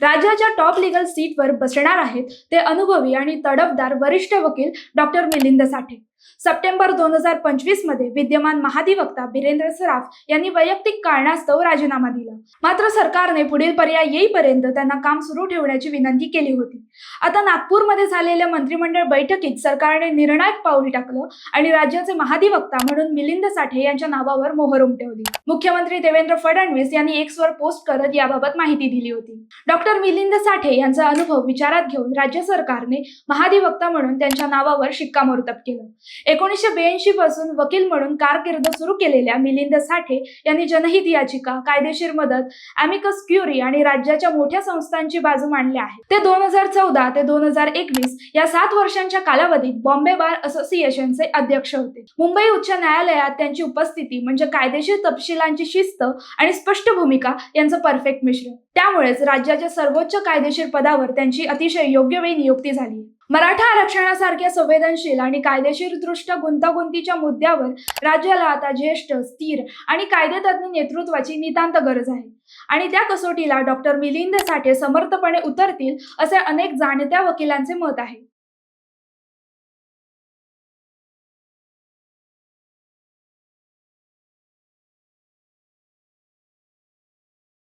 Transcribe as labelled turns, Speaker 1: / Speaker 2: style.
Speaker 1: राज्याच्या top legal सीटवर बसणार आहेत ते अनुभवी आणि तडफदार वरिष्ठ वकील डॉक्टर मिलिंद साठे. सप्टेंबर दोन हजार पंचवीसमध्ये विद्यमान महाधिवक्ता बिरेंद्र सराफ यांनी वैयक्तिक कारणास्तव राजीनामा दिला. मात्र सरकारने पुढील पर्याय येईपर्यंत त्यांना काम सुरू ठेवण्याची विनंती केली होती. आता नागपूरमध्ये झालेल्या मंत्रिमंडळ बैठकीत सरकारने निर्णायक पाऊल टाकलं आणि राज्याचे महाधिवक्ता म्हणून मिलिंद साठे यांच्या नावावर मोहर उमटवली. मुख्यमंत्री देवेंद्र फडणवीस यांनी एक्सवर पोस्ट करत याबाबत माहिती दिली होती. डॉक्टर मिलिंद साठे यांचा अनुभव विचारात घेऊन राज्य सरकारने महाधिवक्ता म्हणून त्यांच्या नावावर शिक्कामोर्तब केलं. एकोणीसशे ब्याऐंशी पासून वकील म्हणून कारकीर्द सुरू केलेल्या मिलिंद साठे यांनी जनहित याचिका कायदेशीर मदत अॅमिकस क्युरी आणि राज्याच्या मोठ्या संस्थांची बाजू मांडली आहे. ते दोन हजार चौदा ते दोन हजार एकवीस या सात वर्षांच्या कालावधीत बॉम्बे बार असोसिएशनचे अध्यक्ष होते. मुंबई उच्च न्यायालयात त्यांची उपस्थिती म्हणजे कायदेशीर तपशिलांची शिस्त आणि स्पष्ट भूमिका यांचं परफेक्ट मिश्रण. त्यामुळेच राज्याच्या सर्वोच्च कायदेशीर पदावर त्यांची अतिशय योग्य वेळी नियुक्ती झाली मराठा आरक्षणासारख्या संवेदनशील आणि कायदेशीर दृष्ट्या गुंतागुंतीच्या मुद्द्यावर राज्याला आता ज्येष्ठ स्थिर आणि कायदेतज्ञ नेतृत्वाची नितांत गरज आहे. आणि त्या कसोटीला डॉक्टर मिलिंद साठे समर्थपणे उतरतील असे अनेक जाणत्या वकिलांचे मत आहे.